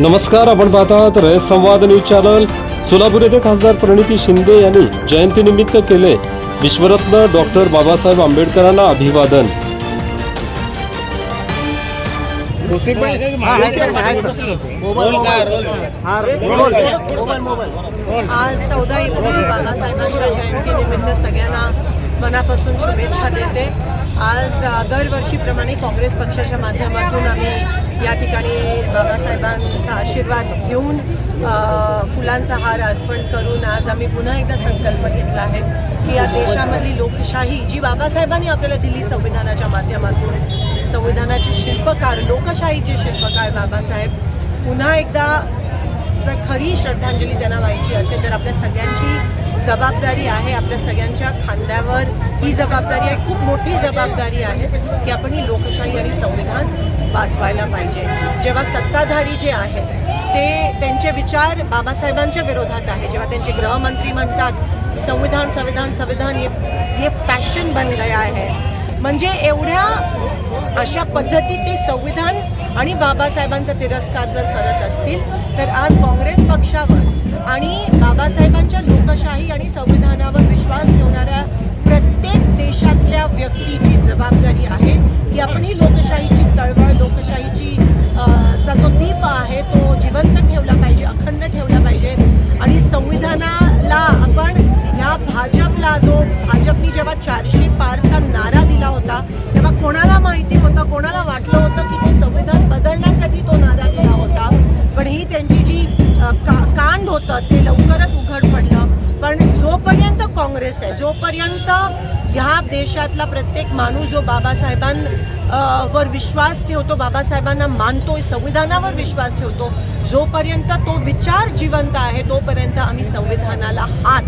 नमस्कार आपण पाहतात रयत संवाद न्यूज चॅनल सोलापूर येथे खासदार प्रणिती शिंदे यांनी जयंतीनिमित्त केले विश्वरत्न डॉक्टर बाबासाहेब आंबेडकरांना अभिवादन आज चौदा एप्रिल बाबासाहेबांच्या जयंतीनिमित्त सगळ्यांना मनापासून शुभेच्छा देते आज दरवर्षीप्रमाणे काँग्रेस पक्षाच्या माध्यमातून आम्ही या ठिकाणी बाबासाहेबांचा आशीर्वाद घेऊन फुलांचा हार अर्पण करून आज आम्ही पुन्हा एकदा संकल्प घेतला आहे की या देशामधली लोकशाही जी बाबासाहेबांनी आपल्याला दिली संविधानाच्या माध्यमातून संविधानाचे शिल्पकार लोकशाहीचे शिल्पकार बाबासाहेब पुन्हा एकदा जर खरी श्रद्धांजली त्यांना व्हायची असेल तर आपल्या सगळ्यांची जबाबदारी आहे. आपल्या सगळ्यांच्या खांद्यावर ही जबाबदारी आहे. खूप मोठी जबाबदारी आहे की आपण ही लोकशाही आणि संविधान वाचवायला पाहिजे. जेव्हा सत्ताधारी जे आहेत ते त्यांचे विचार बाबासाहेबांच्या विरोधात आहे जेव्हा त्यांचे गृहमंत्री म्हणतात संविधान संविधान संविधान हे हे फॅशन बन गया आहे. म्हणजे एवढ्या अशा पद्धतीत ते संविधान आणि बाबासाहेबांचा तिरस्कार जर करत असतील तर आज काँग्रेस पक्षावर आणि बाबासाहेबांच्या लोकशाही आणि संविधानावर विश्वास ठेवणाऱ्या प्रत्येक देशातल्या व्यक्तीची जबाबदारी आहे की आपण ही लोकशाहीची चळवळ चा जो आहे तो जिवंत ठेवला पाहिजे अखंड ठेवला पाहिजे. आणि संविधानाला आपण ह्या भाजपला जो भाजपनी जेव्हा चारशे पारचा नारा दिला होता तेव्हा कोणाला माहिती होतं कोणाला वाटलं होतं की ते संविधान बदलण्यासाठी तो नारा दिला होता? पण ही त्यांची जी का कांड होतं ते लवकरच उघड पडलं. पण जोपर्यंत काँग्रेस आहे जोपर्यंत ह्या देशातला प्रत्येक माणूस जो बाबासाहेबां वर विश्वास ठेवतो बाबासाहेबांना मानतो संविधानावर विश्वास ठेवतो जोपर्यंत तो विचार जिवंत आहे तोपर्यंत आम्ही संविधानाला हात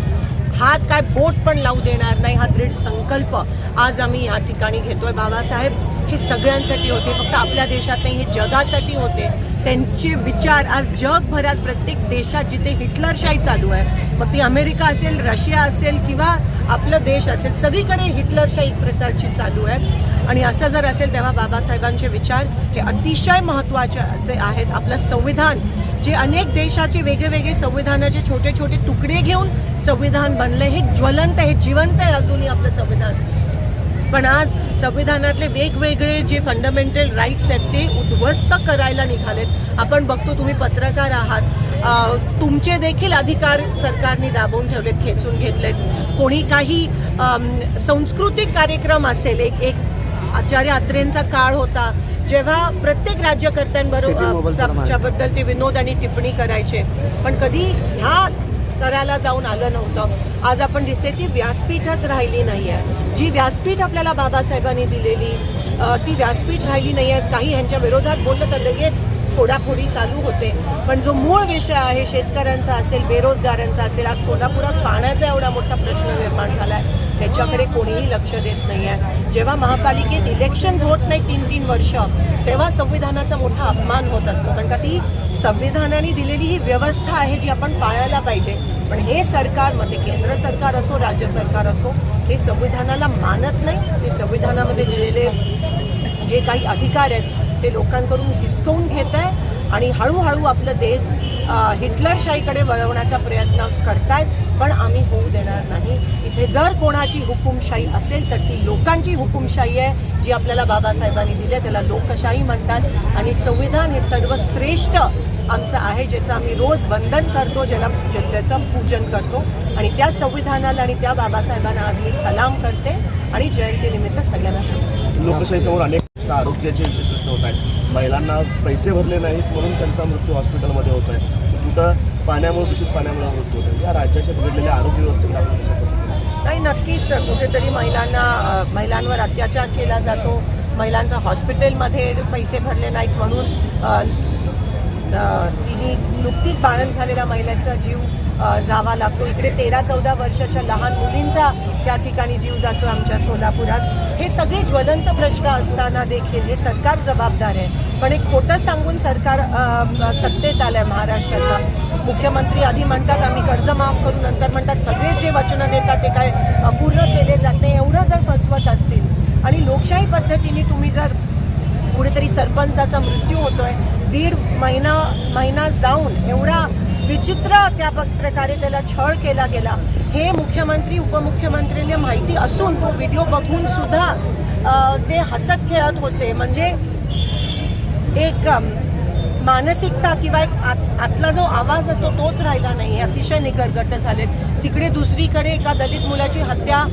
हात काय बोट पण लावू देणार नाही हा दृढ संकल्प आज आम्ही या ठिकाणी घेतोय. बाबासाहेब हे सगळ्यांसाठी होते. फक्त आपल्या देशात नाही हे जगासाठी होते. त्यांचे विचार आज जगभरात प्रत्येक देशात जिथे हिटलरशाही चालू आहे. मग ती अमेरिका असेल रशिया असेल किंवा आपलं देश असेल सगळीकडे हिटलरशाही एक प्रकारची चालू आहे. आणि असं जर असेल तेव्हा बाबासाहेबांचे विचार हे अतिशय महत्त्वाचे आहेत. आपलं संविधान जे अनेक देशाचे वेगळेवेगळे संविधानाचे छोटे छोटे तुकडे घेऊन संविधान बनले हे ज्वलंत आहे जिवंत आहे अजूनही आपलं संविधान. पण आज संविधानातले वेगवेगळे जे फंडामेंटल राईट्स आहेत ते उद्ध्वस्त करायला निघालेत. आपण बघतो तुम्ही पत्रकार आहात. तुमचे देखील अधिकार सरकारने दाबून ठेवलेत खेचून घेतलेत. कोणी काही सांस्कृतिक कार्यक्रम असेल एक एक आचार्य अत्रेंचा काळ होता जेव्हा प्रत्येक राज्यकर्त्यांबरोबर ते विनोद आणि टिप्पणी करायचे. पण कधी ह्या करायला जाऊन आलं नव्हतं. आज आपण दिसते ती व्यासपीठच राहिली नाही आहे जी व्यासपीठ आपल्याला बाबासाहेबांनी दिलेली ती व्यासपीठ राहिली नाही आहे काही ह्यांच्या विरोधात बोललं तर लगेच फोडाफोडी चालू होते. पण जो मूळ विषय आहे शेतकऱ्यांचा असेल बेरोजगारांचा असेल आज कोल्हापुरात पाण्याचा एवढा मोठा प्रश्न निर्माण झाला आहे त्याच्याकडे कोणीही लक्ष देत नाही आहे जेव्हा महापालिकेत इलेक्शन्स होत नाही तीन तीन वर्ष तेव्हा संविधानाचा मोठा अपमान होत असतो. कारण का ती संविधानाने दिलेली ही व्यवस्था आहे जी आपण पाळायला पाहिजे. पण हे सरकार मग केंद्र सरकार असो राज्य सरकार असो हे संविधानाला मानत नाही. ते संविधानामध्ये दिलेले जे काही अधिकार आहेत ते लोकांकडून हिसकवून घेत आहे आणि हळूहळू आपलं देश हिटलरशाहीकडे वळवण्याचा प्रयत्न करतायत. पण आम्ही होऊ देणार नाही. इथे जर कोणाची हुकुमशाही असेल तर ती लोकांची हुकुमशाही आहे जी आपल्याला बाबासाहेबांनी दिली आहे. त्याला लोकशाही म्हणतात. आणि संविधान हे सर्वश्रेष्ठ आमचं आहे ज्याचं आम्ही रोज वंदन करतो ज्याला ज्या- ज्याचं पूजन करतो. आणि त्या संविधानाला आणि त्या बाबासाहेबांना आज मी सलाम करते. आणि जयंतीनिमित्त सगळ्यांना शुभेच्छा. लोकशाहीसमोर अनेक आरोग्याचे विशेष प्रश्न होत आहेत. महिलांना पैसे भरले नाहीत म्हणून त्यांचा मृत्यू हॉस्पिटलमध्ये होत आहे कुठं? पाण्यामुळे दूषित पाण्यामुळे मृत्यू होत आहे या राज्याच्या बिघडलेल्या आरोग्य व्यवस्थेत आपण नाही नक्कीच. कुठेतरी महिलांना महिलांवर अत्याचार केला जातो. महिलांचा हॉस्पिटलमध्ये पैसे भरले नाहीत म्हणून तिने नुकतीच बाळण झालेल्या महिलेचा जीव जावा लागतो इकडे तेरा चौदा वर्षाच्या लहान मुलींचा त्या ठिकाणी जीव जातो आमच्या सोलापुरात. हे सगळे ज्वलंत प्रश्न असताना देखील हे सरकार जबाबदार आहे. पण एक खोटं सांगून सरकार सत्तेत आलं आहे महाराष्ट्राचा मुख्यमंत्री आधी म्हणतात आम्ही कर्ज माफ करू नंतर म्हणतात सगळे जे वचनं देतात ते काय पूर्ण केले जात नाही एवढं जर फसवत असतील आणि लोकशाही पद्धतीने तुम्ही जर कुठेतरी सरपंचाचा मृत्यू होतोय दीड महिना महिना जाऊन एवढा विचित्र त्या प्रकारे त्याला छळ केला गेला. हे मुख्यमंत्री उपमुख्यमंत्रीने माहिती असून तो व्हिडिओ बघून सुद्धा ते हसत खेळत होते. म्हणजे एक मानसिकता किंवा एक आत- आतला जो आवाज असतो तोच राहिला नाही. अतिशय निकरगट्ट झाले. तिकडे दुसरीकडे एका दलित मुलाची हत्या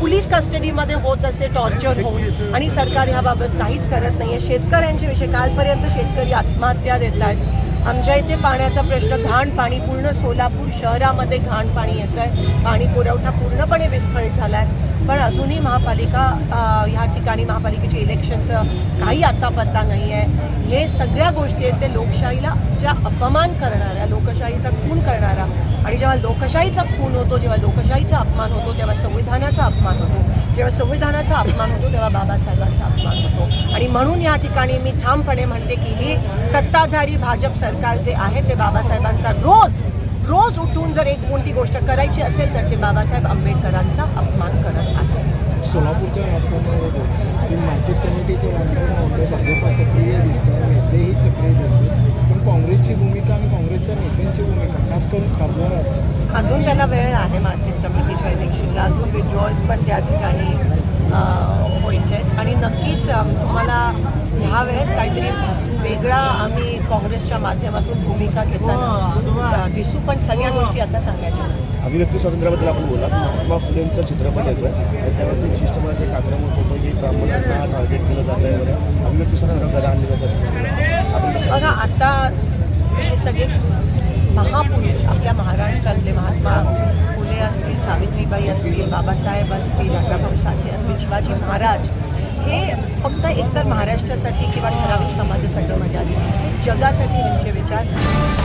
पोलीस कस्टडीमध्ये होत असते टॉर्चर होऊन. आणि सरकार ह्याबाबत काहीच करत नाही आहे शेतकऱ्यांचे विषय कालपर्यंत शेतकरी आत्महत्या देत आहेत. आमच्या इथे पाण्याचा प्रश्न घाण पाणी पूर्ण सोलापूर शहरामध्ये घाण पाणी येतं आहे पाणी पुरवठा पूर्णपणे विस्कळीत झाला आहे पण अजूनही महापालिका ह्या ठिकाणी महापालिकेचे इलेक्शनचं काही आता पत्ता नाही आहे हे सगळ्या गोष्टी आहेत ते लोकशाहीला ज्या अपमान करणाऱ्या लोकशाहीचा खून करणारा आणि जेव्हा लोकशाहीचा खून होतो जेव्हा लोकशाहीचा अपमान होतो तेव्हा संविधानाचा अपमान होतो. जेव्हा संविधानाचा अपमान होतो तेव्हा बाबासाहेबांचा अपमान होतो. आणि म्हणून या ठिकाणी मी ठामपणे म्हणते की ही सत्ताधारी भाजप सरकार जे आहे ते बाबासाहेबांचा रोज रोज उठून जर एक कोणती गोष्ट करायची असेल तर ते बाबासाहेब आंबेडकरांचा अपमान करत आहे सोलापूरच्या राजकारणामध्ये मार्केट राजकारण होतं सक्रिय दिसतं नेतेही सक्रिय दिसते पण काँग्रेसची भूमिका आणि काँग्रेसच्या नेत्या भूमिका खास करून खासदार अजून त्याला वेळ आहे मार्केट कमिटीच्या इलेक्शनला अजून विड्रॉल्स पण त्या ठिकाणी अं, व्हायचे आहेत. आणि नक्कीच तुम्हाला ह्या वेळेस काहीतरी वेगळा आम्ही काँग्रेसच्या माध्यमातून भूमिका घेताना अं, दिसू. पण सगळ्या गोष्टी आता सांगायच्या. अभिव्यक्ती स्वातंत्र्याबद्दल आपण बोला. महात्मा फुलेंचा चित्रपट येतोय. आणि त्यावरती विशिष्ट मला एक आक्रमक होतं की ब्राह्मणांना टार्गेट केलं जात आहे वगैरे अभिव्यक्ती स्वातंत्र्याला आणली जात असते बघा आता हे सगळे महापुरुष आपल्या महाराष्ट्रातले महात्मा फुले असतील सावित्रीबाई असतील बाबासाहेब असतील राजाभाऊ साठे असतील शिवाजी महाराज हे फक्त एकतर महाराष्ट्रासाठी किंवा ठराविक समाजासाठी म्हणजे जगासाठी त्यांचे विचार